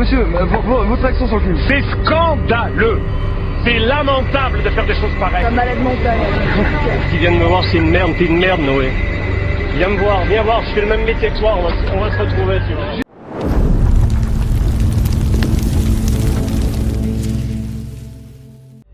monsieur, euh, vo- vo- votre action sur le film. C'est scandaleux C'est lamentable de faire des choses pareilles Un malade mental. Qui viennent me voir, c'est une merde, t'es une merde, Noé. Viens me voir, viens voir, je fais le même métier que toi, on va, on va se retrouver, tu vois.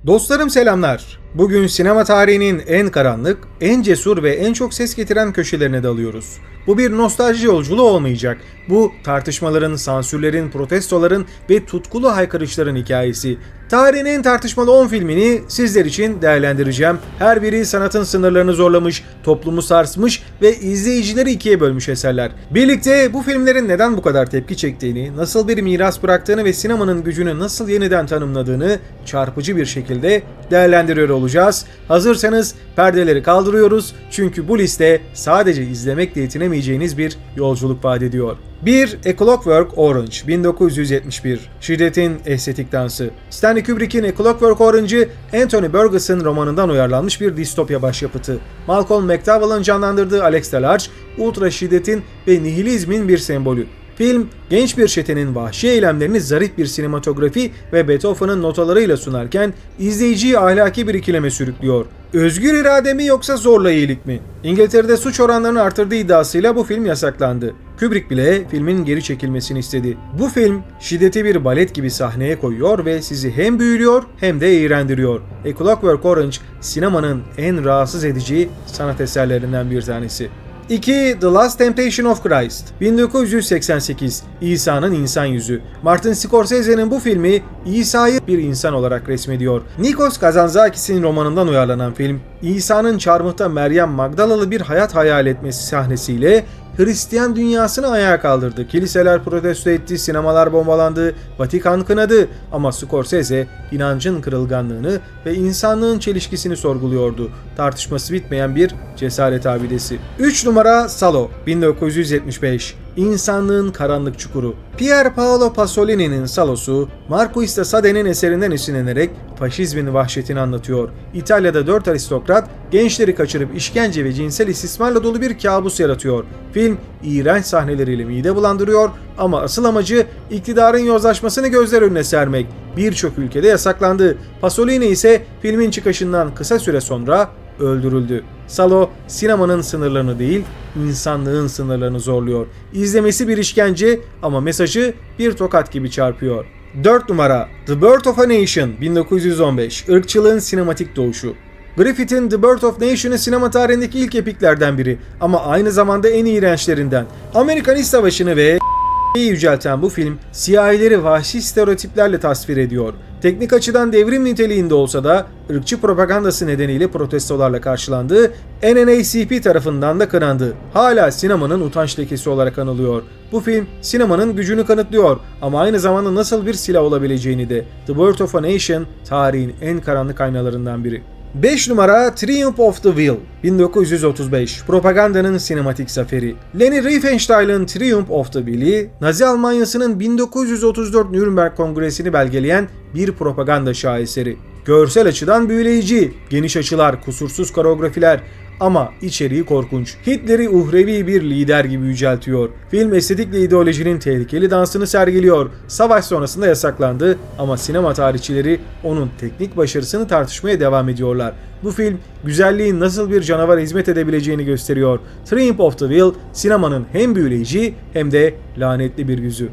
Dostlarım selamlar. Bugün sinema tarihinin en karanlık, en cesur ve en çok ses getiren köşelerine dalıyoruz. Bu bir nostalji yolculuğu olmayacak. Bu tartışmaların, sansürlerin, protestoların ve tutkulu haykırışların hikayesi. Tarihin en tartışmalı 10 filmini sizler için değerlendireceğim. Her biri sanatın sınırlarını zorlamış, toplumu sarsmış ve izleyicileri ikiye bölmüş eserler. Birlikte bu filmlerin neden bu kadar tepki çektiğini, nasıl bir miras bıraktığını ve sinemanın gücünü nasıl yeniden tanımladığını çarpıcı bir şekilde değerlendiriyor olacağız. Hazırsanız perdeleri kaldırıyoruz çünkü bu liste sadece izlemekle yetinemeyeceğiniz bir yolculuk vaat ediyor. 1. A Clockwork Orange 1971 Şiddetin estetik dansı Stanley Kubrick'in A Clockwork Orange'ı Anthony Burgess'ın romanından uyarlanmış bir distopya başyapıtı. Malcolm McDowell'ın canlandırdığı Alex Delarge, ultra şiddetin ve nihilizmin bir sembolü. Film, genç bir çetenin vahşi eylemlerini zarif bir sinematografi ve Beethoven'ın notalarıyla sunarken izleyiciyi ahlaki bir ikileme sürüklüyor. Özgür irade mi yoksa zorla iyilik mi? İngiltere'de suç oranlarını artırdığı iddiasıyla bu film yasaklandı. Kubrick bile filmin geri çekilmesini istedi. Bu film şiddeti bir balet gibi sahneye koyuyor ve sizi hem büyülüyor hem de eğlendiriyor. A Clockwork Orange sinemanın en rahatsız edici sanat eserlerinden bir tanesi. 2. The Last Temptation of Christ 1988 İsa'nın insan yüzü Martin Scorsese'nin bu filmi İsa'yı bir insan olarak resmediyor. Nikos Kazantzakis'in romanından uyarlanan film İsa'nın çarmıhta Meryem Magdalalı bir hayat hayal etmesi sahnesiyle Hristiyan dünyasını ayağa kaldırdı. Kiliseler protesto etti, sinemalar bombalandı, Vatikan kınadı ama Scorsese inancın kırılganlığını ve insanlığın çelişkisini sorguluyordu. Tartışması bitmeyen bir cesaret abidesi. 3 numara Salo 1975 İnsanlığın Karanlık Çukuru Pier Paolo Pasolini'nin Salosu, Marquis de Sade'nin eserinden esinlenerek faşizmin vahşetini anlatıyor. İtalya'da dört aristokrat gençleri kaçırıp işkence ve cinsel istismarla dolu bir kabus yaratıyor. Film iğrenç sahneleriyle mide bulandırıyor ama asıl amacı iktidarın yozlaşmasını gözler önüne sermek. Birçok ülkede yasaklandı. Pasolini ise filmin çıkışından kısa süre sonra öldürüldü. Salo sinemanın sınırlarını değil, insanlığın sınırlarını zorluyor. İzlemesi bir işkence ama mesajı bir tokat gibi çarpıyor. 4 numara The Birth of a Nation 1915 Irkçılığın sinematik doğuşu Griffith'in The Birth of Nation'ı sinema tarihindeki ilk epiklerden biri ama aynı zamanda en iğrençlerinden. Amerikan İç Savaşı'nı ve yücelten bu film siyahileri vahşi stereotiplerle tasvir ediyor. Teknik açıdan devrim niteliğinde olsa da ırkçı propagandası nedeniyle protestolarla karşılandı, NNACP tarafından da kınandı. Hala sinemanın utanç lekesi olarak anılıyor. Bu film sinemanın gücünü kanıtlıyor ama aynı zamanda nasıl bir silah olabileceğini de The Birth of a Nation tarihin en karanlık aynalarından biri. 5 numara Triumph of the Will 1935 Propagandanın sinematik zaferi Leni Riefenstahl'ın Triumph of the Will'i Nazi Almanyası'nın 1934 Nürnberg Kongresi'ni belgeleyen bir propaganda şaheseri. Görsel açıdan büyüleyici, geniş açılar, kusursuz koreografiler ama içeriği korkunç. Hitler'i uhrevi bir lider gibi yüceltiyor. Film estetikle ideolojinin tehlikeli dansını sergiliyor. Savaş sonrasında yasaklandı ama sinema tarihçileri onun teknik başarısını tartışmaya devam ediyorlar. Bu film güzelliğin nasıl bir canavara hizmet edebileceğini gösteriyor. Triumph of the Will sinemanın hem büyüleyici hem de lanetli bir yüzü.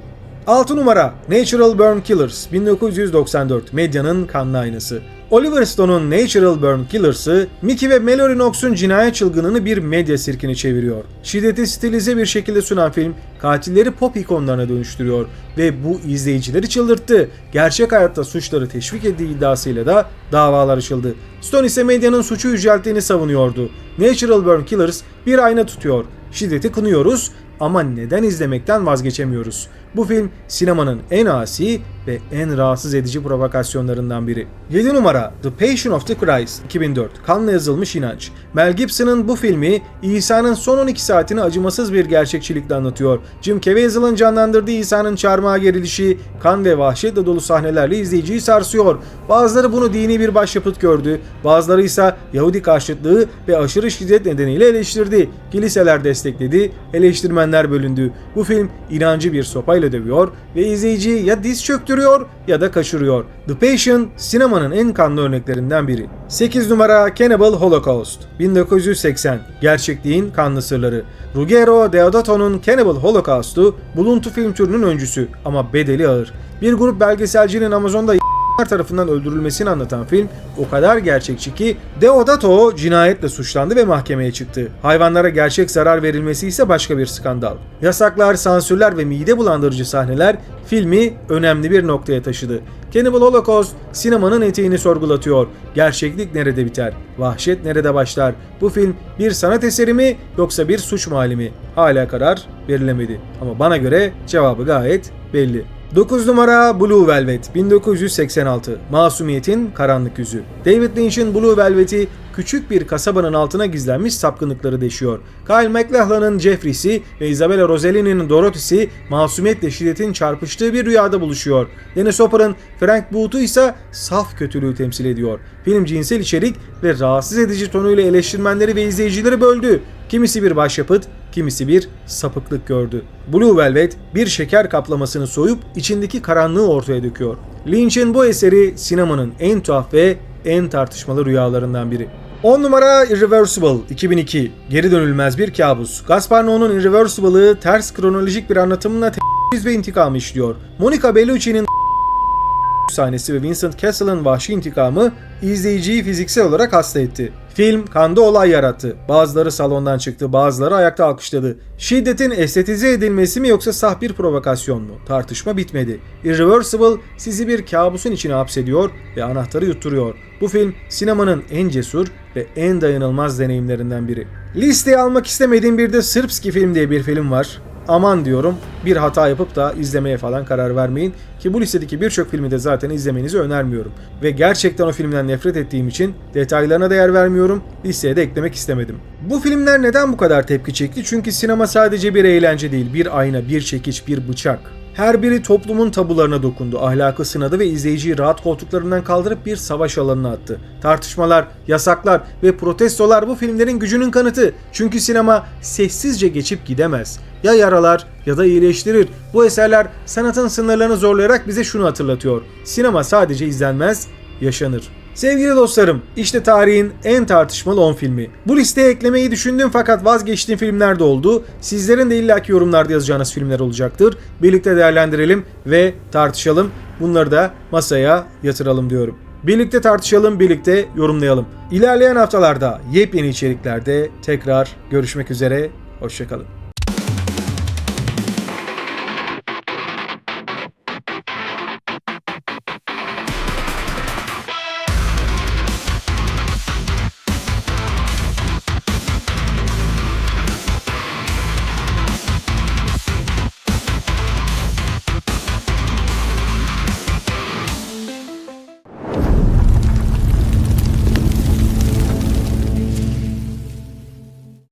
6 numara Natural Burn Killers 1994 medyanın kanlı aynası. Oliver Stone'un Natural Burn Killers'ı Mickey ve Mallory Knox'un cinayet çılgınını bir medya sirkini çeviriyor. Şiddeti stilize bir şekilde sunan film katilleri pop ikonlarına dönüştürüyor ve bu izleyicileri çıldırttı. Gerçek hayatta suçları teşvik ettiği iddiasıyla da davalar açıldı. Stone ise medyanın suçu yücelttiğini savunuyordu. Natural Burn Killers bir ayna tutuyor. Şiddeti kınıyoruz ama neden izlemekten vazgeçemiyoruz? Bu film sinemanın en asi, ve en rahatsız edici provokasyonlarından biri. 7 numara The Passion of the Christ 2004 Kanla yazılmış inanç. Mel Gibson'ın bu filmi İsa'nın son 12 saatini acımasız bir gerçekçilikle anlatıyor. Jim Caviezel'ın canlandırdığı İsa'nın çarmıha gerilişi, kan ve vahşetle dolu sahnelerle izleyiciyi sarsıyor. Bazıları bunu dini bir başyapıt gördü, bazıları ise Yahudi karşıtlığı ve aşırı şiddet nedeniyle eleştirdi. Kiliseler destekledi, eleştirmenler bölündü. Bu film inancı bir sopayla dövüyor ve izleyiciyi ya diz çöktürüyor ya da kaçırıyor. The Passion sinemanın en kanlı örneklerinden biri. 8 numara Cannibal Holocaust 1980 Gerçekliğin kanlı sırları. Ruggero Deodato'nun Cannibal Holocaust'u buluntu film türünün öncüsü ama bedeli ağır. Bir grup belgeselcinin Amazon'da tarafından öldürülmesini anlatan film o kadar gerçekçi ki Deodato cinayetle suçlandı ve mahkemeye çıktı. Hayvanlara gerçek zarar verilmesi ise başka bir skandal. Yasaklar, sansürler ve mide bulandırıcı sahneler filmi önemli bir noktaya taşıdı. Cannibal Holocaust sinemanın eteğini sorgulatıyor. Gerçeklik nerede biter? Vahşet nerede başlar? Bu film bir sanat eseri mi yoksa bir suç mahalli mi? Hala karar verilemedi. Ama bana göre cevabı gayet belli. 9 numara Blue Velvet 1986 Masumiyetin Karanlık Yüzü David Lynch'in Blue Velvet'i küçük bir kasabanın altına gizlenmiş sapkınlıkları deşiyor. Kyle MacLachlan'ın Jeffrey'si ve Isabella Rossellini'nin Dorothy'si masumiyetle şiddetin çarpıştığı bir rüyada buluşuyor. Dennis Hopper'ın Frank Booth'u ise saf kötülüğü temsil ediyor. Film cinsel içerik ve rahatsız edici tonuyla eleştirmenleri ve izleyicileri böldü. Kimisi bir başyapıt, kimisi bir sapıklık gördü. Blue Velvet bir şeker kaplamasını soyup içindeki karanlığı ortaya döküyor. Lynch'in bu eseri sinemanın en tuhaf ve en tartışmalı rüyalarından biri. 10 numara Irreversible 2002 Geri dönülmez bir kabus. Gaspar Noé'nun Irreversible'ı ters kronolojik bir anlatımla temiz ve intikamı işliyor. Monica Bellucci'nin sahnesi ve Vincent Castle'ın vahşi intikamı izleyiciyi fiziksel olarak hasta etti. Film kanda olay yarattı. Bazıları salondan çıktı, bazıları ayakta alkışladı. Şiddetin estetize edilmesi mi yoksa sah bir provokasyon mu? Tartışma bitmedi. Irreversible sizi bir kabusun içine hapsediyor ve anahtarı yutturuyor. Bu film sinemanın en cesur ve en dayanılmaz deneyimlerinden biri. Listeye almak istemediğim bir de Sırpski film diye bir film var aman diyorum bir hata yapıp da izlemeye falan karar vermeyin. Ki bu listedeki birçok filmi de zaten izlemenizi önermiyorum. Ve gerçekten o filmden nefret ettiğim için detaylarına değer vermiyorum. Listeye de eklemek istemedim. Bu filmler neden bu kadar tepki çekti? Çünkü sinema sadece bir eğlence değil. Bir ayna, bir çekiç, bir bıçak. Her biri toplumun tabularına dokundu, ahlakı sınadı ve izleyiciyi rahat koltuklarından kaldırıp bir savaş alanına attı. Tartışmalar, yasaklar ve protestolar bu filmlerin gücünün kanıtı. Çünkü sinema sessizce geçip gidemez. Ya yaralar ya da iyileştirir. Bu eserler sanatın sınırlarını zorlayarak bize şunu hatırlatıyor. Sinema sadece izlenmez, yaşanır. Sevgili dostlarım, işte tarihin en tartışmalı 10 filmi. Bu listeye eklemeyi düşündüm fakat vazgeçtiğim filmler de oldu. Sizlerin de illaki yorumlarda yazacağınız filmler olacaktır. Birlikte değerlendirelim ve tartışalım. Bunları da masaya yatıralım diyorum. Birlikte tartışalım, birlikte yorumlayalım. İlerleyen haftalarda yepyeni içeriklerde tekrar görüşmek üzere. Hoşçakalın.